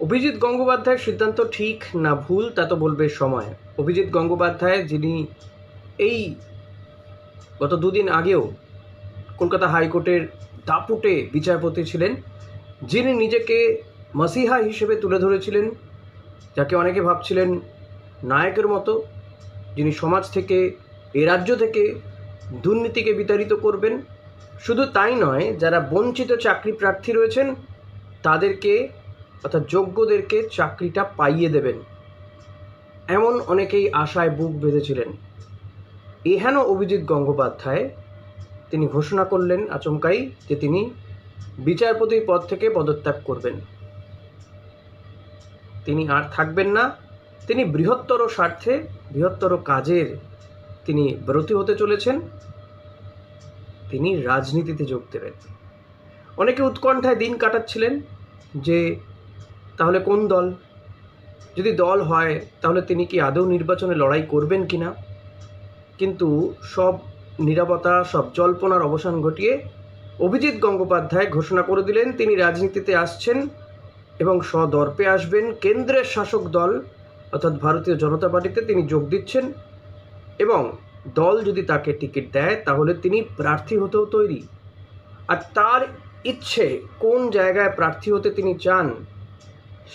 অভিজিৎ গঙ্গোপাধ্যায়ের সিদ্ধান্ত ঠিক না ভুল, তা তো বলবে সময়। অভিজিৎ গঙ্গোপাধ্যায়, যিনি এই গত দুদিন আগেও কলকাতা হাইকোর্টের দাপুটে বিচারপতি ছিলেন, যিনি নিজেকে মাসিহা হিসেবে তুলে ধরেছিলেন, যাকে অনেকে ভাবছিলেন নায়কের মতো, যিনি সমাজ থেকে, এ রাজ্য থেকে দুর্নীতিকে বিতাড়িত করবেন। শুধু তাই নয়, যারা বঞ্চিত চাকরি প্রার্থী রয়েছেন, তাদেরকে অর্থাৎ যোগ্যদেরকে চাকরিটা পাইয়ে দেবেন। এমন অনেকেই আশায় বুক বেঁধেছিলেন। এহেন অভিজিৎ গঙ্গোপাধ্যায়। তিনি ঘোষণা করলেন আচমকাই যে তিনি বিচারপতির পদ থেকে পদত্যাগ করবেন। তিনি আর থাকবেন না। তিনি বৃহত্তর স্বার্থে, বৃহত্তর কাজের তিনি ব্রতী হতে চলেছেন। তিনি রাজনীতিতে যোগ দেবেন। অনেকে উৎকণ্ঠায় দিন কাটাচ্ছিলেন যে তাহলে কোন দল? যদি দল হয়, তাহলে তিনি কি আদৌ নির্বাচনে লড়াই করবেন কি না? কিন্তু সব নিরাপত্তা, সব জল্পনার অবসান ঘটিয়ে অভিজিৎ গঙ্গোপাধ্যায় ঘোষণা করে দিলেন, তিনি রাজনীতিতে আসছেন এবং সদর্পে আসবেন। কেন্দ্রের শাসক দল, অর্থাৎ ভারতীয় জনতা পার্টিতে তিনি যোগ দিচ্ছেন এবং দল যদি তাকে টিকিট দেয়, তাহলে তিনি প্রার্থী হতেও তৈরি। আর তার ইচ্ছে কোন জায়গায় প্রার্থী হতে তিনি চান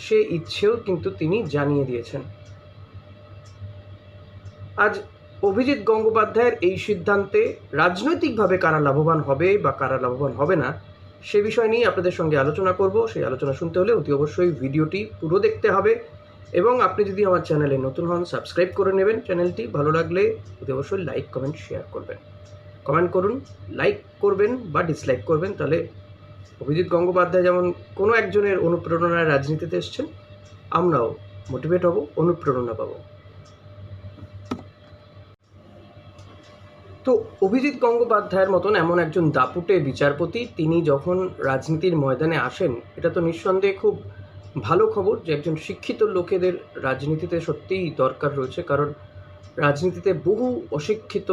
সে ইচ্ছেও কিন্তু তিনি জানিয়ে দিয়েছেন। আজ অভিজিৎ গঙ্গোপাধ্যায়ের এই সিদ্ধান্তে রাজনৈতিকভাবে কারা লাভবান হবে বা কারা লাভবান হবে না, সে বিষয় নিয়ে আপনাদের সঙ্গে আলোচনা করব। সেই আলোচনা শুনতে হলে অতি অবশ্যই ভিডিওটি পুরো দেখতে হবে এবং আপনি যদি আমার চ্যানেলে নতুন হন, সাবস্ক্রাইব করে নেবেন চ্যানেলটি। ভালো লাগলে অতি অবশ্যই লাইক, কমেন্ট, শেয়ার করবেন। কমেন্ট করুন, লাইক করবেন বা ডিসলাইক করবেন, তাহলে অভিজিৎ গঙ্গোপাধ্যায় যেমন কোনো একজনের অনুপ্রেরণায় রাজনীতিতে এসছেন, আমরাও মোটিভেট হব, অনুপ্রেরণা পাবো। তো অভিজিৎ গঙ্গোপাধ্যায়ের মতন এমন একজন দাপুটে বিচারপতি, তিনি যখন রাজনীতির ময়দানে আসেন, এটা তো নিঃসন্দেহে খুব ভালো খবর যে একজন শিক্ষিত লোকেদের রাজনীতিতে সত্যিই দরকার রয়েছে, কারণ রাজনীতিতে বহু অশিক্ষিত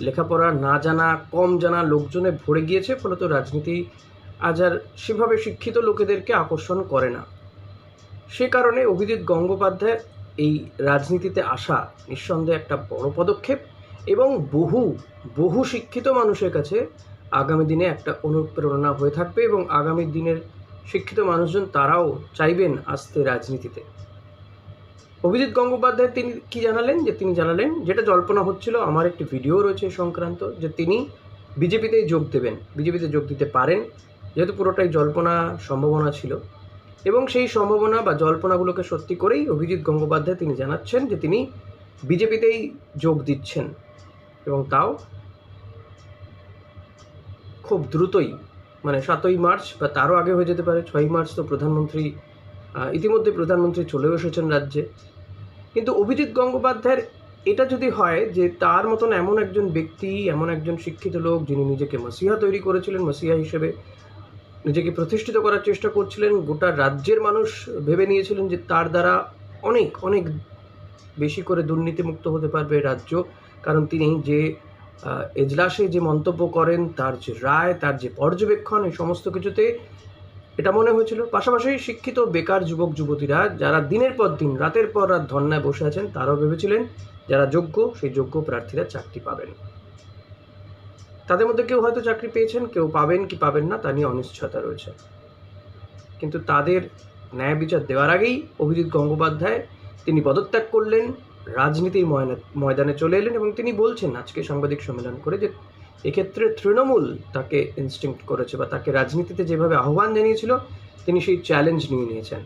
লেখাপড়া না জানা, কম জানা লোকজনে ভরে গিয়েছে, ফলত রাজনীতি আজ আর সেভাবে শিক্ষিত লোকেদেরকে আকর্ষণ করে না। সে কারণে অভিজিৎ গঙ্গোপাধ্যায় এই রাজনীতিতে আসা নিঃসন্দেহে একটা বড় পদক্ষেপ এবং বহু বহু শিক্ষিত মানুষের কাছে আগামী দিনে একটা অনুপ্রেরণা হয়ে থাকবে এবং আগামী দিনের শিক্ষিত মানুষজন তারাও চাইবেন আসতে রাজনীতিতে। অভিজিৎ গঙ্গোপাধ্যায় তিনি কি জানালেন? যে তিনি জানালেন, যেটা জল্পনা হচ্ছিল, আমার একটি ভিডিও রয়েছে সংক্রান্ত, যে তিনি বিজেপিতেই যোগ দেবেন, বিজেপিতে যোগ দিতে পারেন, যেহেতু পুরোটাই জল্পনা সম্ভাবনা ছিল। এবং সেই সম্ভাবনা বা জল্পনাগুলোকে সত্যি করেই অভিজিৎ গঙ্গোপাধ্যায় তিনি জানাচ্ছেন যে তিনি বিজেপিতেই যোগ দিচ্ছেন। এবং তাও খুব দ্রুতই মানে সাতই মার্চ বা তারও আগে হয়ে যেতে পারে, ছয়ই মার্চ তো প্রধানমন্ত্রী ইতিমধ্যে প্রধানমন্ত্রী চলেও এসেছেন রাজ্যে। কিন্তু অভিজিৎ গঙ্গোপাধ্যায়ের এটা যদি হয় যে তার মতন এমন একজন ব্যক্তি, এমন একজন শিক্ষিত লোক যিনি নিজেকে মসিহা তৈরি করেছিলেন, মসিহা হিসেবে নিজেকে প্রতিষ্ঠিত করার চেষ্টা করছিলেন, গোটা রাজ্যের মানুষ ভেবে নিয়েছিলেন যে তার দ্বারা অনেক অনেক বেশি করে দুর্নীতিমুক্ত হতে পারবে রাজ্য। কারণ তিনি যে এজলাসে যে মন্তব্য করেন, তার যে রায়, তার যে পর্যবেক্ষণ, এই সমস্ত কিছুতে এটা মনে হয়েছিল। পাশাপাশি শিক্ষিত, বেকার যুবক, যুবতীরা যারা দিনের পর দিন, রাতের পর রাত ধর্নায় বসে আছেন, তারাও ভেবেছিলেন যারা যোগ্য, সেই যোগ্য প্রার্থীরা চাকরি পাবেন। তাদের মধ্যে কেউ হয়তো চাকরি পেয়েছেন, কেউ পাবেন কি পাবেন না, তা নিয়ে অনিশ্চয়তা রয়েছে। কিন্তু তাদের ন্যায় বিচার দেওয়ার আগেই অভিজিৎ গঙ্গোপাধ্যায় তিনি পদত্যাগ করলেন, রাজনীতির ময়দানে চলে এলেন এবং তিনি বলছেন, আজকে সাংবাদিক সম্মেলন করে যে এক্ষেত্রে তৃণমূল তাকে ইনস্টিংক্ট করেছে বা তাকে রাজনীতিতে যেভাবে আহ্বান জানিয়েছিল, তিনি সেই চ্যালেঞ্জ নিয়ে নিয়েছেন।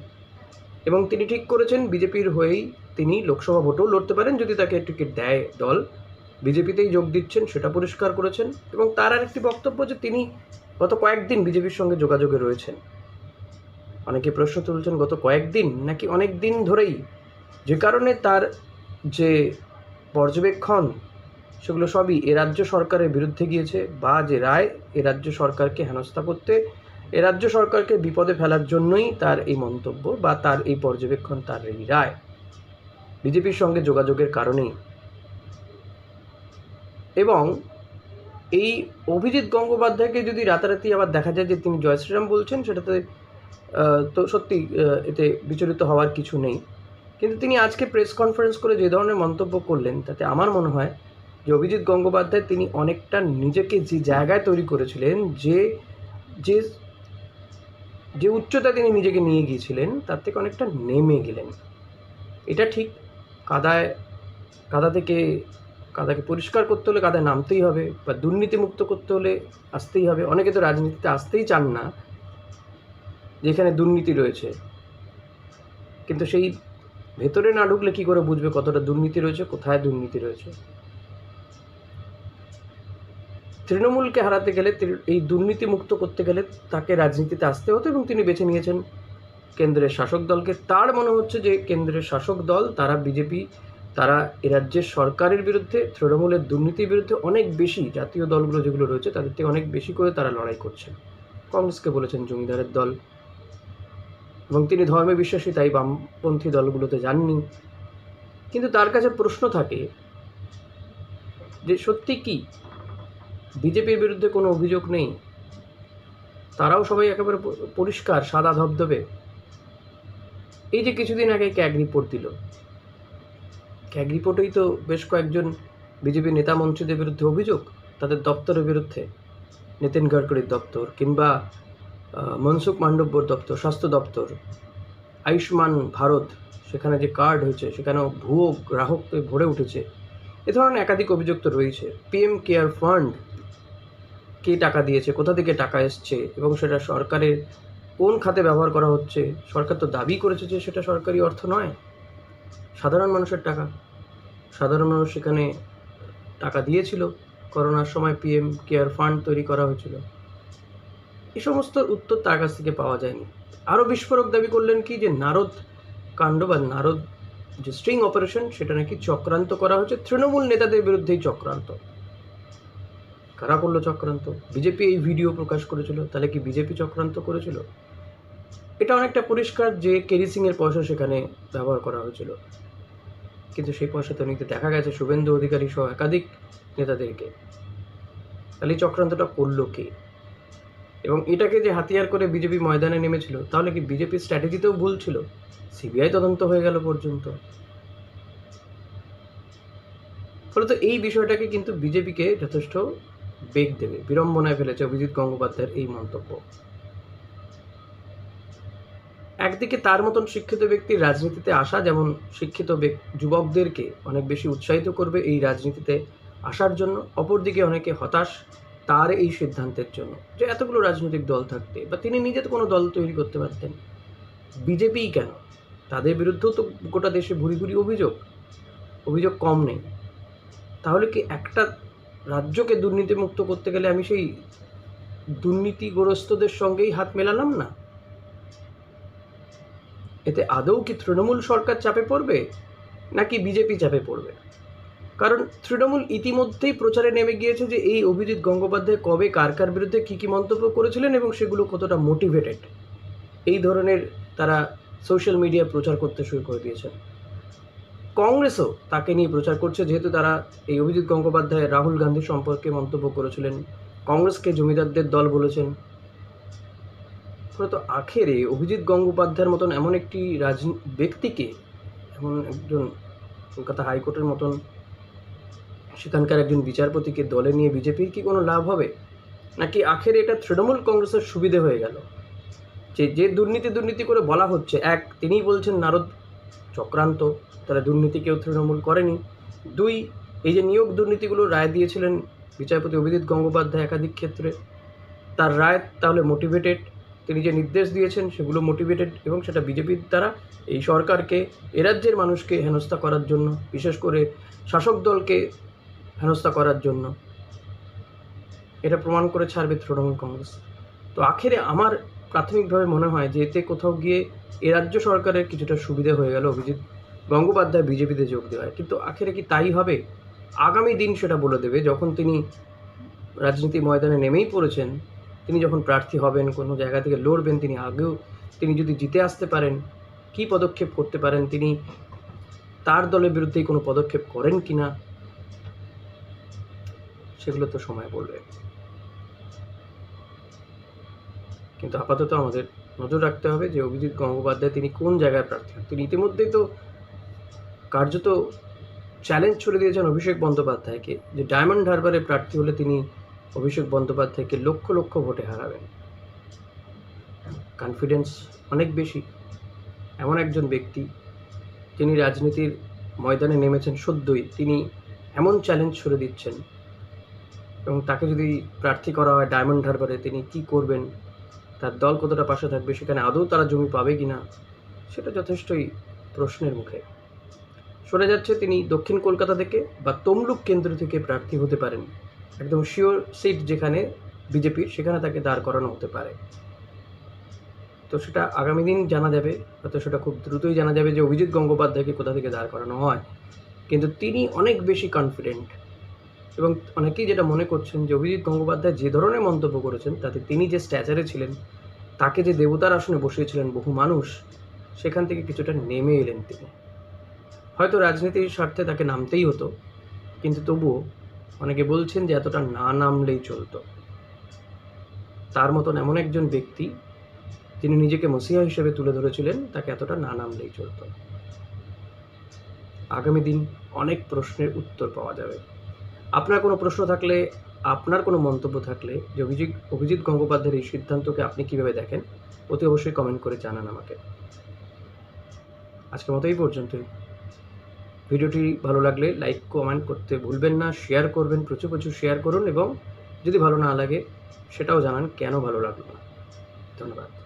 এবং তিনি ঠিক করেছেন, বিজেপির হয়েই তিনি লোকসভা ভোটেও লড়তে পারেন যদি তাকে টিকিট দেয় দল। বিজেপিতেই যোগ দিচ্ছেন, সেটা পরিষ্কার করেছেন এবং তার আর একটি বক্তব্য যে তিনি গত কয়েকদিন বিজেপির সঙ্গে যোগাযোগে রয়েছেন। অনেকে প্রশ্ন তুলছেন, গত কয়েকদিন নাকি অনেক দিন ধরেই যে কারণে তার যে পর্যবেক্ষণ সেগুলো সবই এ রাজ্য সরকারের বিরুদ্ধে গিয়েছে বা যে রায় এ রাজ্য সরকারকে হেনস্থা করতে, এ রাজ্য সরকারকে বিপদে ফেলার জন্যই তার এই মন্তব্য বা তার এই পর্যবেক্ষণ, তার এই রায়। বিজেপির সঙ্গে যোগাযোগের কারণেই। এবং এই অভিজিৎ গঙ্গোপাধ্যায়কে যদি রাতারাতি আবার দেখা যায় যে তিনি জয় শ্রীরাম বলছেন, সেটাতে তো সত্যি এতে বিচলিত হওয়ার কিছু নেই। কিন্তু তিনি আজকে প্রেস কনফারেন্স করে যে ধরনের মন্তব্য করলেন, তাতে আমার মনে হয় যে অভিজিৎ গঙ্গোপাধ্যায় তিনি অনেকটা নিজেকে যে জায়গায় তৈরি করেছিলেন, যে যে যে উচ্চতায় তিনি নিজেকে নিয়ে গিয়েছিলেন, তার থেকে অনেকটা নেমে গেলেন। এটা ঠিক কাদায়, কাদা থেকে, কাদাকে পরিষ্কার করতে হলে কাদায় নামতেই হবে বা দুর্নীতিমুক্ত করতে হলে আসতেই হবে। অনেকে তো রাজনীতিতে আসতেই চান না, যেখানে দুর্নীতি রয়েছে। কিন্তু সেই ভেতরে না ঢুকলে কী করে বুঝবে কতটা দুর্নীতি রয়েছে, কোথায় দুর্নীতি রয়েছে? তৃণমূলকে হারাতে গেলে এই দুর্নীতি মুক্ত করতে গেলে তাকে রাজনীতিতে আসতে হতো এবং তিনি বেছে নিয়েছেন কেন্দ্রের শাসক দলকে। তার মনে হচ্ছে যে কেন্দ্রের শাসক দল, তারা বিজেপি, তারা এ রাজ্যের সরকারের বিরুদ্ধে, তৃণমূলের দুর্নীতির বিরুদ্ধে অনেক বেশি জাতীয় দলগুলো যেগুলো রয়েছে, তাদের থেকে অনেক বেশি করে তারা লড়াই করছেন। কংগ্রেসকে বলেছেন জমিদারের দল। এবং তিনি ধর্মে বিশ্বাসী, তাই বামপন্থী দলগুলোতে যাননি। কিন্তু তার কাছে প্রশ্ন থাকে যে সত্যি কি? বিজেপির বিরুদ্ধে কোনো অভিযোগ নেই। তারাও সবাই একেবারে পরিষ্কার, সাদা ধবধবে। এই যে কিছুদিন আগে ক্যাগ রিপোর্ট দিল। ক্যাগ রিপোর্টেই তো বেশ কয়েকজন বিজেপি নেতা মন্ত্রীদের বিরুদ্ধে অভিযোগ, তাদের দপ্তরের বিরুদ্ধে। নিতিন গডকরির দপ্তর কিংবা মনসুখ মান্ডব্যর দপ্তর, স্বাস্থ্য দপ্তর, আয়ুষ্মান ভারত, সেখানে যে কার্ড হয়েছে, সেখানেও ভুয়ো গ্রাহককে ভরে উঠেছে। এ ধরনের একাধিক অভিযোগ তো রয়েছে। পিএম কেয়ার ফান্ড কে টাকা দিয়েছে, কোথা থেকে টাকা এসছে এবং সেটা সরকারের কোন খাতে ব্যবহার করা হচ্ছে? সরকার তো দাবি করেছে যে সেটা সরকারি অর্থ নয়। সাধারণ মানুষের টাকা। সাধারণ মানুষ সেখানে টাকা দিয়েছিল। করোনার সময় পিএম কেয়ার ফান্ড তৈরি করা হয়েছিল। এই সমস্ত উত্তর তার কাছ থেকে পাওয়া যায়নি। আরও বিস্ফোরক দাবি করলেন কি যে নারদ কাণ্ড বা নারদ যে স্ট্রিং অপারেশন সেটা নাকি চক্রান্ত করা হচ্ছে তৃণমূল নেতাদের বিরুদ্ধেই চক্রান্ত। কারা করল চক্রান্ত? বিজেপি এই ভিডিও প্রকাশ করেছিল, তাহলে কি বিজেপি চক্রান্ত করেছিল? এটা অনেকটা পরিষ্কার যে কেরি সিং এর পয়সা সেখানে ব্যবহার করা হয়েছিল। কিন্তু সেই পয়সা তো নিতে দেখা গেছে শুভেন্দু অধিকারী সহ একাধিক নেতাদেরকে। তাহলে চক্রান্তটা করল কে? এবং এটাকে যে হাতিয়ার করে বিজেপি ময়দানে নেমেছিল, তাহলে কি বিজেপির স্ট্র্যাটেজিতেও ভুল ছিল? সিবিআই তদন্ত হয়ে গেল পর্যন্ত। ফলত এই বিষয়টাকে কিন্তু বিজেপিকে যথেষ্ট বেগ দেবে। বিড়ম্বনায় ফেলেছে অভিজিৎ গঙ্গোপাধ্যায়ের এই মন্তব্য। একদিকে তার মতন শিক্ষিত ব্যক্তির রাজনীতিতে আসা, যেমন শিক্ষিত যুবকদেরকে অনেক বেশি উৎসাহিত করবে এই রাজনীতিতে আসার জন্য, অপরদিকে অনেকে হতাশ তার এই সিদ্ধান্তের জন্য, যে এতগুলো রাজনৈতিক দল থাকতে, বা তিনি নিজে তো কোনো দল তৈরি করতে পারতেন। বিজেপিই কেন? তাদের বিরুদ্ধেও তো গোটা দেশে ভুরি ভুরি অভিযোগ। অভিযোগ কম নেই। তাহলে কি একটা রাজ্যকে দুর্নীতিমুক্ত করতে গেলে আমি সেই দুর্নীতিগ্রস্তদের সঙ্গেই হাত মেলালাম না? এতে আদৌ কি তৃণমূল সরকার চাপে পড়বে, নাকি বিজেপি চাপে পড়বে? কারণ তৃণমূল ইতিমধ্যেই প্রচারে নেমে গিয়েছে যে এই অভিজিৎ গঙ্গোপাধ্যায় কবে কার কার বিরুদ্ধে কী কী মন্তব্য করেছিলেন এবং সেগুলো কতটা মোটিভেটেড এই ধরনের তারা সোশ্যাল মিডিয়া প্রচার করতে শুরু করে দিয়েছেন। কংগ্রেসও তাকে নিয়ে প্রচার করছে, যেহেতু তারা এই অভিজিৎ গঙ্গোপাধ্যায়, রাহুল গান্ধী সম্পর্কে মন্তব্য করেছিলেন। কংগ্রেসকে জমিদারদের দল বলেছেন। ফলত আখেরে অভিজিৎ গঙ্গোপাধ্যায়ের মতন এমন একটি রাজ ব্যক্তিকে এমন একজন কলকাতা হাইকোর্টের মতন, সেখানকার একজন বিচারপতিকে দলে নিয়ে বিজেপির কি কোনো লাভ হবে? নাকি আখেরে এটা তৃণমূল কংগ্রেসের সুবিধে হয়ে গেল? যে যে দুর্নীতি দুর্নীতি করে বলা হচ্ছে, এক, তিনিই বলছেন নারদ চক্রান্ত তারা দুর্নীতি কেউ তৃণমূল করেনি। দুই, এই যে নিয়োগ দুর্নীতিগুলো রায় দিয়েছিলেন বিচারপতি অভিজিৎ গঙ্গোপাধ্যায় একাধিক ক্ষেত্রে, তার রায় তাহলে মোটিভেটেড তিনি যে নির্দেশ দিয়েছেন সেগুলো মোটিভেটেড এবং সেটা বিজেপির দ্বারা এই সরকারকে, এ রাজ্যের মানুষকে হেনস্থা করার জন্য, বিশেষ করে শাসক দলকে হেনস্থা করার জন্য। এটা প্রমাণ করে ছাড়বে তৃণমূল কংগ্রেস। তো আখেরে আমার প্রাথমিকভাবে মনে হয় যে এতে কোথাও গিয়ে এ রাজ্য সরকারের কিছুটা সুবিধা হয়ে গেল। অভিজিৎ গঙ্গোপাধ্যায় বিজেপিতে যোগ দেওয়ায়। কিন্তু আখেরে কি তাই হবে? আগামী দিন সেটা বলে দেবে, যখন তিনি রাজনীতি ময়দানে নেমেই পড়েছেন, তিনি যখন প্রার্থী হবেন, কোনো জায়গা থেকে লড়বেন, তিনি আগেও তিনি যদি জিতে আসতে পারেন, কী পদক্ষেপ করতে পারেন, তিনি তার দলের বিরুদ্ধেই কোনো পদক্ষেপ করেন কি না সেগুলো তো সময় বলবে। কিন্তু আপাতত আমাদের নজর রাখতে হবে যে অভিজিৎ গঙ্গোপাধ্যায় তিনি কোন জায়গায় প্রার্থী? তিনি ইতিমধ্যেই তো কার্যত চ্যালেঞ্জ ছুড়ে দিয়েছেন অভিষেক বন্দ্যোপাধ্যায়কে যে ডায়মন্ড হারবারে প্রার্থী হলে তিনি অভিষেক বন্দ্যোপাধ্যায়কে লক্ষ লক্ষ ভোটে হারাবেন। কনফিডেন্স অনেক বেশি। এমন একজন ব্যক্তি যিনি রাজনীতির ময়দানে নেমেছেন সদ্যই, তিনি এমন চ্যালেঞ্জ ছুড়ে দিচ্ছেন এবং তাকে যদি প্রার্থী করা হয় ডায়মন্ড হারবারে তিনি কি করবেন? তার দল কতটা পাশে থাকবে সেখানে আদৌ তারা জমি পাবে কি না সেটা যথেষ্টই প্রশ্নের মুখে। শোনা যাচ্ছে তিনি দক্ষিণ কলকাতা থেকে বা তমলুক কেন্দ্র থেকে প্রার্থী হতে পারেন। একদম শিওর সিট যেখানে বিজেপির, সেখানে তাকে দাঁড় করানো হতে পারে। তো সেটা আগামী দিন জানা যাবে, হয়তো সেটা খুব দ্রুতই জানা যাবে যে অভিজিৎ গঙ্গোপাধ্যায়কে কোথা থেকে দাঁড় করানো হয়। কিন্তু তিনি অনেক বেশি কনফিডেন্ট এবং অনেকেই যেটা মনে করছেন যে অভিজিৎ গঙ্গোপাধ্যায় যে ধরনের মন্তব্য করেছেন, তাতে তিনি যে স্ট্যাচারে ছিলেন, তাকে যে দেবতার আসনে বসিয়েছিলেন বহু মানুষ, সেখান থেকে কিছুটা নেমে এলেন তিনি। হয়তো রাজনীতির স্বার্থে তাকে নামতেই হতো, কিন্তু তবুও অনেকে বলছেন যে এতটা না নামলেই চলতো। তার মতন এমন একজন ব্যক্তি তিনি নিজেকে মসিহা হিসেবে তুলে ধরেছিলেন, তাকে এতটা না নামলেই চলতো। আগামী দিন অনেক প্রশ্নের উত্তর পাওয়া যাবে। আপনার কোনো প্রশ্ন থাকলে, আপনার কোনো মন্তব্য থাকলে যে অভিজিৎ অভিজিৎ গঙ্গোপাধ্যায়ের এই সিদ্ধান্তকে আপনি কীভাবে দেখেন, অতি অবশ্যই কমেন্ট করে জানান আমাকে। আজকের মতো এই পর্যন্তই। ভিডিওটি ভালো লাগলে লাইক কমেন্ট করতে ভুলবেন না শেয়ার করবেন, প্রচুর প্রচুর শেয়ার করুন এবং যদি ভালো না লাগে, সেটাও জানান কেন ভালো লাগল না। ধন্যবাদ।